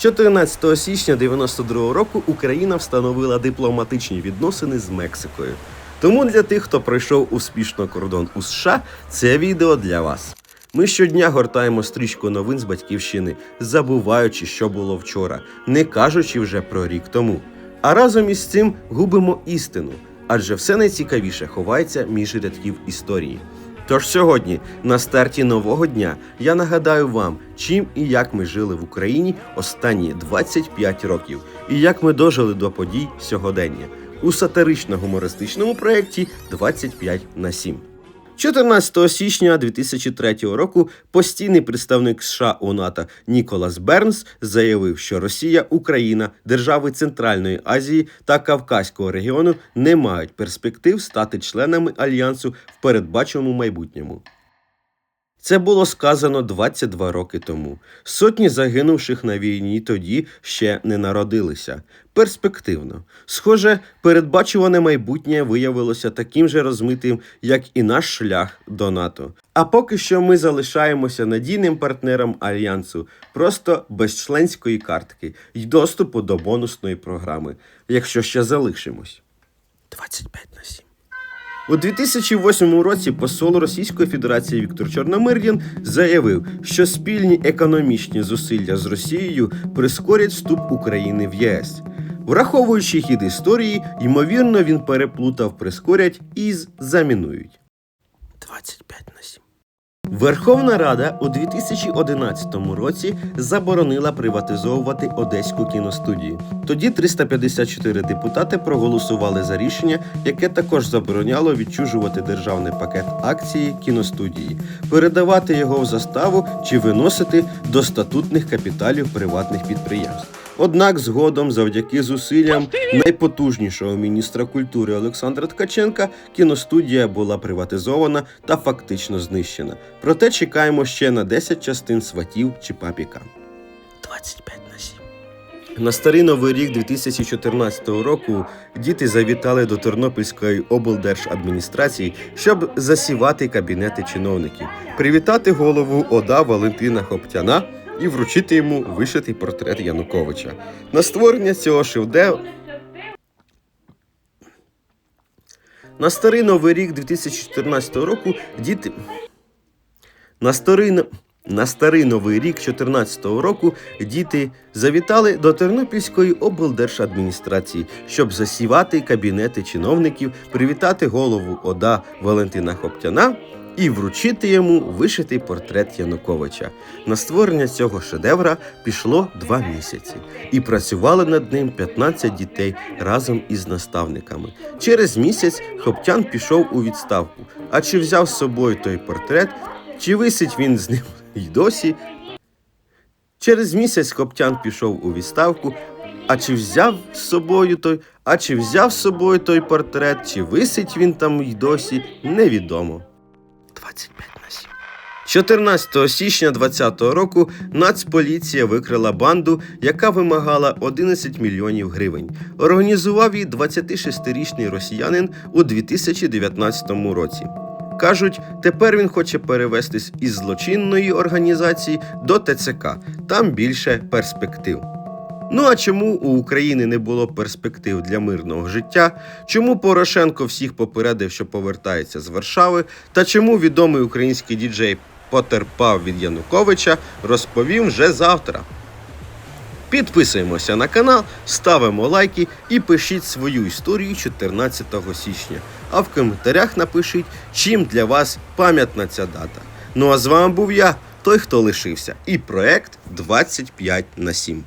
14 січня 92 року Україна встановила дипломатичні відносини з Мексикою. Тому для тих, хто пройшов успішно кордон у США, це відео для вас. Ми щодня гортаємо стрічку новин з батьківщини, забуваючи, що було вчора, не кажучи вже про рік тому. А разом із цим губимо істину, адже все найцікавіше ховається між рядків історії. Тож сьогодні, на старті нового дня, я нагадаю вам, чим і як ми жили в Україні останні 25 років, і як ми дожили до подій сьогодення у сатирично-гумористичному проєкті 25 на 7. 14 січня 2003 року постійний представник США у НАТО Ніколас Бернс заявив, що Росія, Україна, держави Центральної Азії та Кавказького регіону не мають перспектив стати членами альянсу в передбаченому майбутньому. Це було сказано 22 роки тому. Сотні загинувших на війні тоді ще не народилися. Перспективно. Схоже, передбачуване майбутнє виявилося таким же розмитим, як і наш шлях до НАТО. А поки що ми залишаємося надійним партнером альянсу, просто без членської картки й доступу до бонусної програми, якщо ще залишимось. 25 на 7. У 2008 році посол Російської Федерації Віктор Чорномирдін заявив, що спільні економічні зусилля з Росією прискорять вступ України в ЄС. Враховуючи хід історії, ймовірно, він переплутав прискорять із замінують. 25 на 7. Верховна Рада у 2011 році заборонила приватизовувати Одеську кіностудію. Тоді 354 депутати проголосували за рішення, яке також забороняло відчужувати державний пакет акції кіностудії, передавати його в заставу чи виносити до статутних капіталів приватних підприємств. Однак згодом, завдяки зусиллям найпотужнішого міністра культури Олександра Ткаченка, кіностудія була приватизована та фактично знищена. Проте чекаємо ще на 10 частин сватів чи папіка. 25 на 7. На старий новий рік 2014 року діти завітали до Тернопільської облдержадміністрації, щоб засівати кабінети чиновників, привітати голову ОДА Валентина Хоптяна і вручити йому вишитий портрет Януковича. На створення цього шедевру на старий новий рік 2014 року діти. На старий, на старий новий рік 2014 року діти завітали до Тернопільської облдержадміністрації, щоб засівати кабінети чиновників, привітати голову ОДА Валентина Хоптяна і вручити йому вишитий портрет Януковича. На створення цього шедевра пішло два місяці, і працювали над ним 15 дітей разом із наставниками. Через місяць Хоптян пішов у відставку. А чи взяв з собою той портрет, чи висить він з ним й досі? Через місяць Хоптян пішов у відставку. А чи взяв з собою той, а чи взяв з собою той портрет, чи висить він там й досі, невідомо. 25 на 7. 14 січня 2020 року Нацполіція викрила банду, яка вимагала 11 мільйонів гривень. Організував її 26-річний росіянин у 2019 році. Кажуть, тепер він хоче перевестись із злочинної організації до ТЦК. Там більше перспектив. Ну а чому у України не було перспектив для мирного життя? Чому Порошенко всіх попередив, що повертається з Варшави? Та чому відомий український діджей потерпав від Януковича, розповім вже завтра. Підписуємося на канал, ставимо лайки і пишіть свою історію 14 січня. А в коментарях напишіть, чим для вас пам'ятна ця дата. Ну а з вами був я, той, хто лишився, і проект 25 на 7.